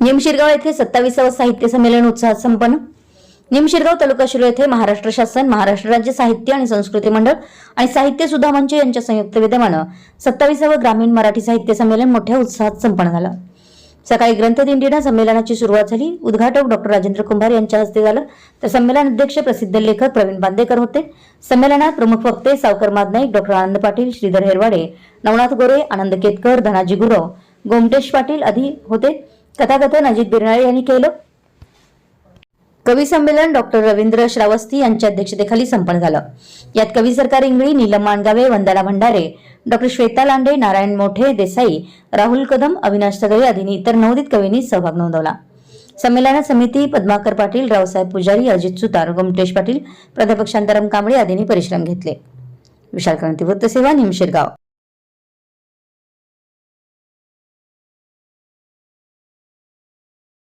निमशिरगाव येथे सत्तावीसावं साहित्य संमेलन उत्साहात संपन्न. निमशिरगाव तालुका शिरो येथे महाराष्ट्र शासन महाराष्ट्र राज्य साहित्य आणि संस्कृती मंडळ आणि साहित्य सुधा मंच यांच्या संयुक्त विद्यमानं सत्तावीसावं ग्रामीण मराठी साहित्य संमेलन मोठ्या उत्साहात संपन्न झालं. सकाळी ग्रंथदिंडीनं संमेलनाची सुरुवात झाली. उद्घाटक डॉक्टर राजेंद्र कुंभार यांच्या हस्ते झालं. तर संमेलन अध्यक्ष प्रसिद्ध लेखक प्रवीण बांदेकर होते. संमेलनात प्रमुख वक्ते सावकर मादनाईक डॉक्टर आनंद पाटील श्रीधर हेरवाडे नवनाथ गोरे आनंद केतकर धनाजी गुरव गोमटेश पाटील आदी होते. कथाकथन अजित बिरनाळे यांनी केलं. कवी संमेलन डॉक्टर रवींद्र श्रावस्ती यांच्या अध्यक्षतेखाली संपन्न झालं. यात कवी सरकार इंगळी नीलम माणगावे वंदना भंडारे डॉक्टर श्वेता लांडे नारायण मोठे देसाई राहुल कदम अविनाश सगळे आदींनी इतर नवोदित कवींनी सहभाग नोंदवला. संमेलन समिती पद्माकर पाटील रावसाहेब पुजारी अजित सुतार गोमटेश पाटील प्राध्यापक शांताराम कांबळे आदींनी परिश्रम घेतले. विशाल क्रांती वृत्तसेवा निमशेरगाव.